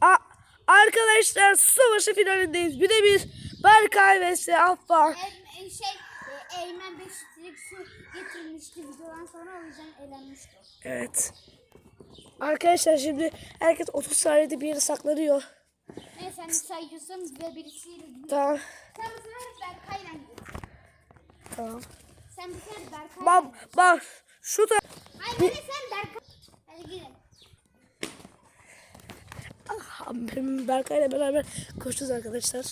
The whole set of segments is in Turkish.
A Arkadaşlar savaşı finalindeyiz. Bir de bir Berkay vs Affa. Em- e, şey e, Eymen 5 litrelik su getirmişti videodan sonra o yüzden elenmişti. Evet. Arkadaşlar şimdi herkes 30 saniyede bir yere saklanıyor. Neyse sen de sayıyorsun ve birisiyle. Tamam. Sen bu sefer Berkay'la gidiyorsun. Tamam. Sen bu sefer Berkay'la Bak bak şu da Hayır hadi sen Berkay. Hadi gidelim. Ah, Berkay'la beraber koşacağız arkadaşlar.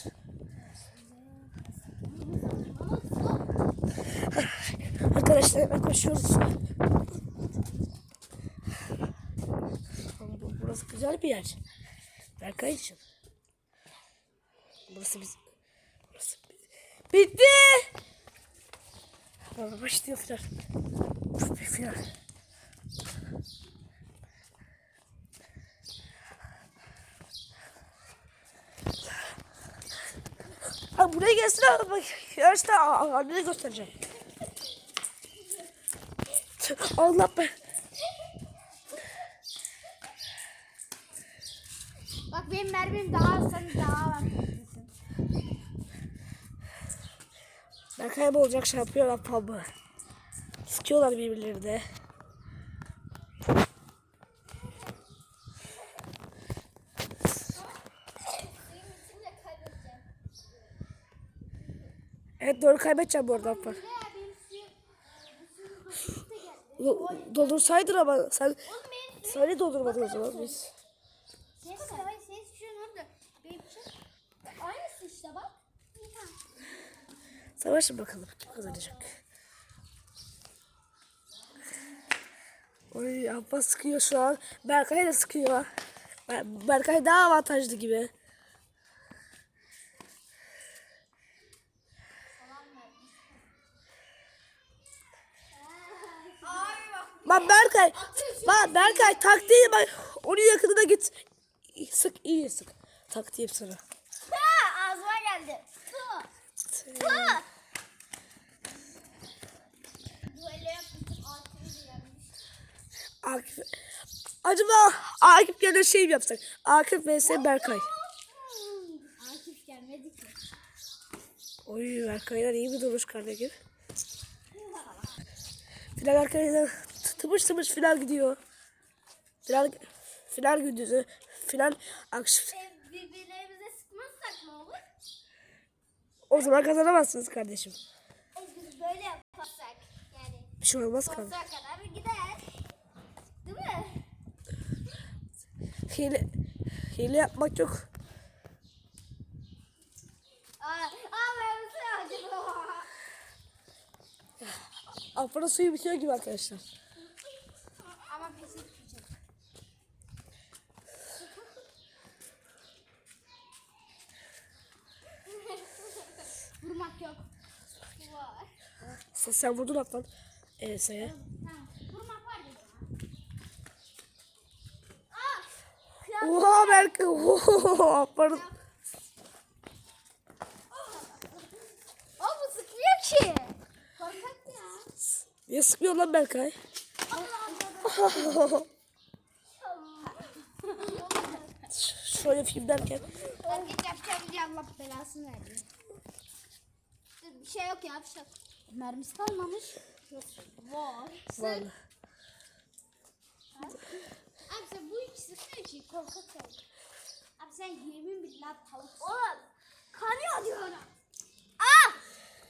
Arkadaşlar hemen koşuyoruz. Burası güzel bir yer. Berkay için. Burası biz... Burası... Bitti! Başlıyor final. Uf, Abi buraya gelsin abi bak. Yarışta annene göstereceğim. Allah be. Bak benim mermim daha az sen daha var. Ben kaybolacak şampiyon apamı. Sıkıyorlar birbirlerini de. Doğru kaybedeceğim bu arada. Do- Doldursaydın ama sen sen niye doldurmadın o zaman biz? Var, ses şu orada. Savaşın bakalım kim kazanacak. Oy Abbas sıkıyor şu an. Berkay da sıkıyor. Ber- Berkay daha avantajlı gibi. Bak Berkay, bak Berkay taktiği bak. Onun yakınına git. Sık iyi sık. Taktiğim sana. Ha, ağzıma geldi. Ha. Akif. Acaba Akif gene şey mi yapsak? Akif vs Berkay. Akif gelmedi ki. Oy Berkay'dan iyi bir duruş kardeşim. Final arkadaşlar tımış tımış final gidiyor. Final, final gündüzü. Final akşam. E, birbirlerimize sıkmazsak ne olur? O zaman kazanamazsınız kardeşim. E, biz böyle yaparsak yani Bir şey olmaz kardeşim. sonsuza kadar gider. Değil mi? Hile, hile yapmak yok. Acaba? Afra suyu bitiyor gibi arkadaşlar. Ama pes etmeyecek. Vurmak yok. Var. Sen, sen vurdun atlan. Enseye. Tamam. Vurmak var dedi. Aa! Ya, Oha Berkay. Oha o bu sıkıyor ki. Niye sıkmıyor lan Berkay? Şöyle film derken. Hareket yapacağım diye Allah belasını verdi. Bir şey yok ya bir şey yok. Mermisi kalmamış. Var. Vallahi. Abi sen bu ikisi ki korkak ya. Abi sen yemin billah tavuk. Oğlum kanıyor diyorum. Aa!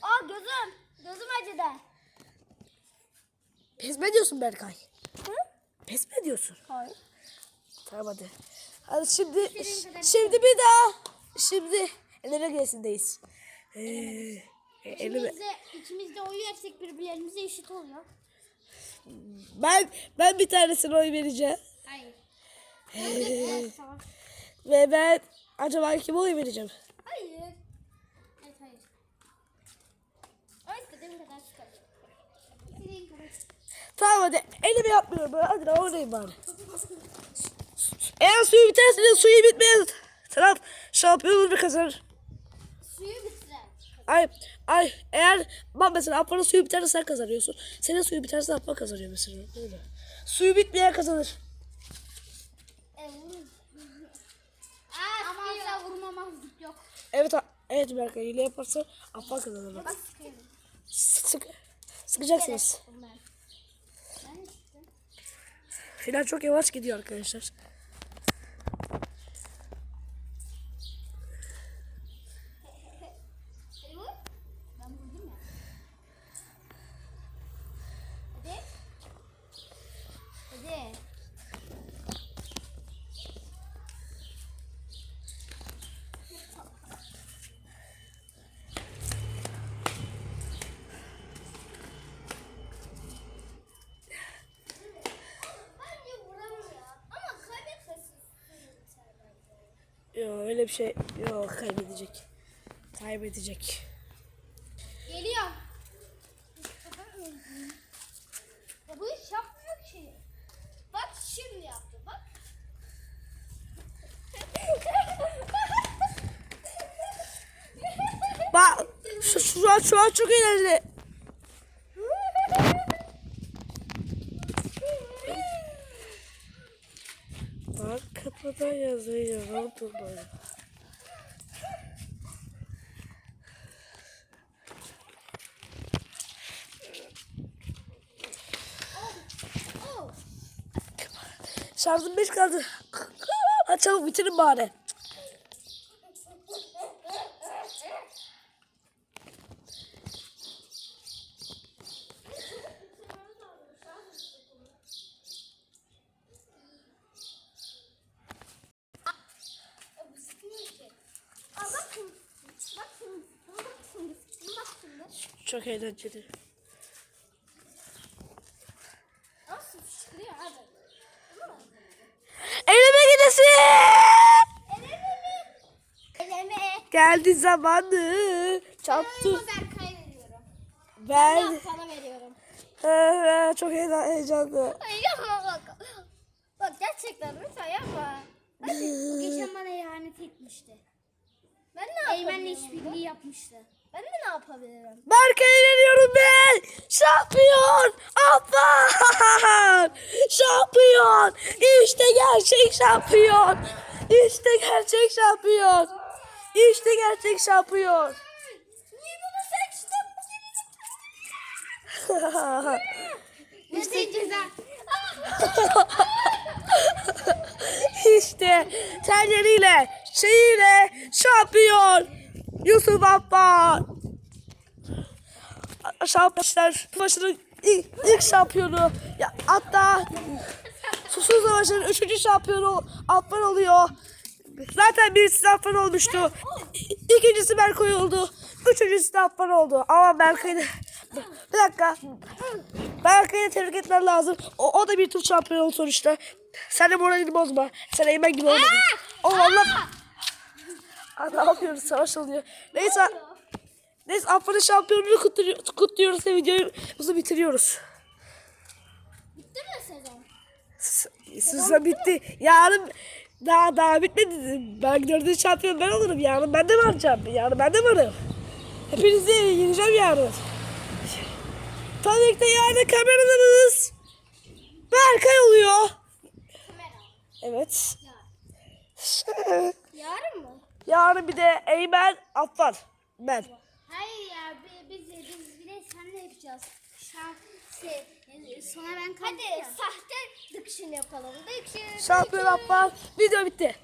Aa gözüm. Gözüm acıdı. Pes mi ediyorsun Berkay? Hı? Pes mi ediyorsun? Hayır. Tamam hadi. Hadi şimdi şimdi bir daha. Şimdi eleme geresindeyiz. Ee, e, eleme. İkimiz oy versek birbirlerimize eşit oluyor. Ben ben bir tanesine oy vereceğim. Hayır. Ee. Ve ben acaba kime oy vereceğim? Hayır. Evet hayır. O istediğim kadar kadar. Tamam hadi elime yapmıyorum. ben. Hadi lan oynayın bari. Eğer suyu biterse de suyu bitmez. Taraf şampiyonluğu kazanır. Suyu bitiren. Ay ay eğer bak mesela Apo'nun suyu biterse sen kazanıyorsun. Senin suyu biterse Apo kazanıyor mesela. Öyle. Suyu bitmeyen kazanır. Kazanamazlık yok. Evet evet Berkay hile yaparsan Affan kazanır. bak. Sıkıyorum. Sık, sık, sıkacaksınız. Final çok yavaş gidiyor arkadaşlar. Hadi vur. Ben vurdum ya. Hadi. Hadi. Bence vuramıyor. Ama kaybetmesin. Yok öyle bir şey yok kaybedecek. Kaybedecek. Geliyor. Bu hiç yapmıyor ki. Bak şimdi yaptı bak. Bak şu, şu an şu an çok eğlenceli. Kapıda yazıyor. Oldu böyle. Oh. Şarjım 5 kaldı. Çabuk bitirin bari. Ya bu sıkmıyor ki. Aa bak şimdi. Bak şimdi. Bak şimdi. Bak şimdi. Çok eğlenceli. Nasıl fışkırıyor abi? Eleme gidesi. Eleme mi? Eleme. Geldi zamanı. Çattı. Veriyorum. Ben Ben sana veriyorum. Ee, çok heyecan- heyecanlı. Ay yapma bak. Bak gerçekten lütfen yapma. Bak bu geçen bana ihanet etmişti. Ben ne yapabilirim? Eymen'le işbirliği yapmıştı. Ben de ne yapabilirim? Berkay'ı veriyorum ben. Şampiyon. Affan. Şampiyon. İşte gerçek şampiyon. İşte gerçek şampiyon. İşte gerçek şampiyon. Niye bunu seçtin? Ne ceza? işte telleriyle, şeyiyle şampiyon. Yusuf Affan. Şampiyonlar başının ilk, ilk şampiyonu. Ya, hatta Susuz Savaşı'nın üçüncü şampiyonu Affan oluyor. Zaten birisi Affan olmuştu. İkincisi Berkay oldu. Üçüncüsü de Affan oldu. Ama Berkay'ı. Bir dakika. Berkay'ı tebrik etmen lazım. O, o da bir tur şampiyon sonuçta. Sen de moralini bozma. Sen Eymen gibi olmadın. O Allah... Aa, ne yapıyoruz? Savaş oluyor. Neyse. Neyse Affan'ın şampiyonluğunu kutluyor, kutluyoruz ve videomuzu bitiriyoruz. Bitti mi sezon? S- Sezon bitti. Yarın daha daha bitmedi. Ben dördüncü şampiyon ben olurum. Yarın ben de varacağım. Yarın ben de varım. Hepinizi yeneceğim yarın. Tabii ki de yarın kameralarınız Berkay oluyor. Kamera. Evet. Yarın mı? Yarın bir de Eymen Affan. Ben. Hayır ya bi- biz biz bir de senle yapacağız. Şan şey sonra ben Hadi sahte dıkşın yapalım. Dıkşın. Şampiyon Affan. Video bitti.